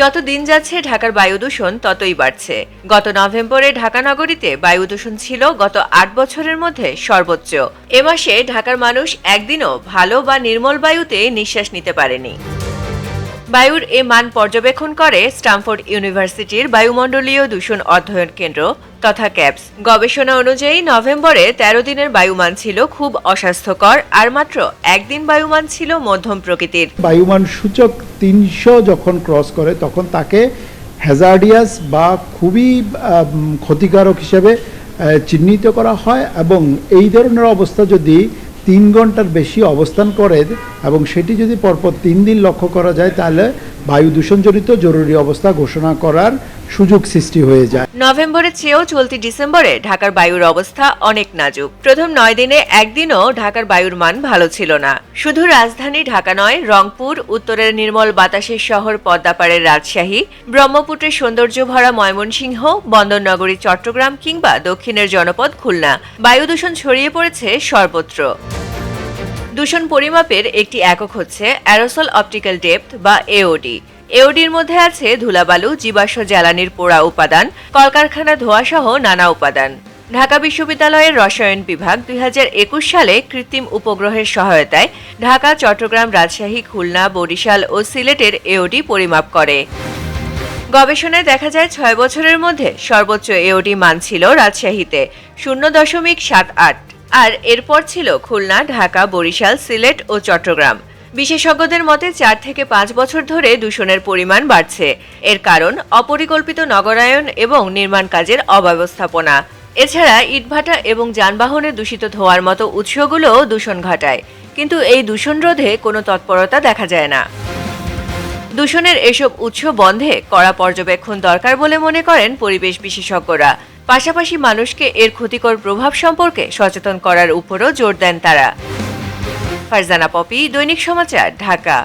যত দিন যাচ্ছে ঢাকার বায়ু দূষণ ততই বাড়ছে। গত নভেম্বরে ঢাকা নগরীতে বায়ু দূষণ ছিল গত আট বছরের মধ্যে সর্বোচ্চ। এ মাসে ঢাকার মানুষ একদিনও ভালো বা নির্মল বায়ুতে নিঃশ্বাস নিতে পারেনি। বায়ুর এ মান পর্যবেক্ষণ করে স্টামফোর্ড ইউনিভার্সিটির বায়ুমণ্ডলীয় দূষণ অধ্যয়ন কেন্দ্র তথা ক্যাপস গবেষণা অনুযায়ী নভেম্বরে তেরো দিনের বায়ুমান ছিল খুব অস্বাস্থ্যকর, আর মাত্র একদিন বায়ুমান ছিল মধ্যম প্রকৃতির। বায়ুমান সূচক তিনশো যখন ক্রস করে, তখন তাকে হ্যাজার্ডিয়াস বা খুবই ক্ষতিকারক হিসেবে চিহ্নিত করা হয় এবং এই ধরনের অবস্থা যদি তিন ঘণ্টার বেশি অবস্থান করে এবং সেটি যদি পরপর তিন দিন লক্ষ্য করা যায়, তাহলে বায়ু দূষণজনিত জরুরি অবস্থা ঘোষণা করার সুযোগ সৃষ্টি হয়ে যায়। নভেম্বরের চেয়েও চলতি ডিসেম্বরে ঢাকার বায়ুর অবস্থা অনেক নাজুক। প্রথম নয় দিনে একদিনও ঢাকার বায়ুর মান ভালো ছিল না। শুধু রাজধানী ঢাকা নয়, রংপুর, উত্তরের নির্মল বাতাসের শহর পদ্মাপাড়ের রাজশাহী, ব্রহ্মপুত্রের সৌন্দর্য ভরা ময়মনসিংহ, বন্দরনগরী, চট্টগ্রাম কিংবা দক্ষিণের জনপদ খুলনা। বায়ু দূষণ ছড়িয়ে পড়েছে সর্বত্র। দূষণ পরিমাপের একটি একক হচ্ছে অ্যারোসল অপটিক্যাল ডেপথ বা এওডি এওডির মধ্যে আছে ধুলাবালু, জীবাশ্ম জ্বালানির পোড়া উপাদান, কলকারখানা ধোঁয়াসহ নানা উপাদান। ঢাকা বিশ্ববিদ্যালয়ের রসায়ন বিভাগ দুই হাজার একুশ সালে কৃত্রিম উপগ্রহের সহায়তায় ঢাকা, চট্টগ্রাম রাজশাহী, খুলনা, বরিশাল ও সিলেটের এওডি পরিমাপ করে। গবেষণায় দেখা যায় ছয় বছরের মধ্যে সর্বোচ্চ এওডি মান ছিল রাজশাহীতে শূন্য দশমিক সাত আট। আর এরপর ছিল খুলনা, ঢাকা, বরিশাল, সিলেট ও চট্টগ্রাম। বিশেষজ্ঞদের মতে চার থেকে পাঁচ বছর ধরে দূষণের পরিমাণ বাড়ছে। এর কারণ অপরিকল্পিত নগরায়ন এবং নির্মাণ কাজের অব্যবস্থাপনা। এছাড়া ইটভাটা এবং যানবাহনে দূষিত ধোয়ার মতো উৎসগুলোও দূষণ ঘটায়। কিন্তু এই দূষণ রোধে কোনো তৎপরতা দেখা যায় না। দূষণের এসব উৎস বন্ধে কড়া পর্যবেক্ষণ দরকার বলে মনে করেন পরিবেশ বিশেষজ্ঞরা। পাশাপাশি মানুষকে এর ক্ষতিকর প্রভাব সম্পর্কে সচেতন করার উপরও জোর দেন তারা। ফারজানা পপি, দৈনিক সমাচার, ঢাকা।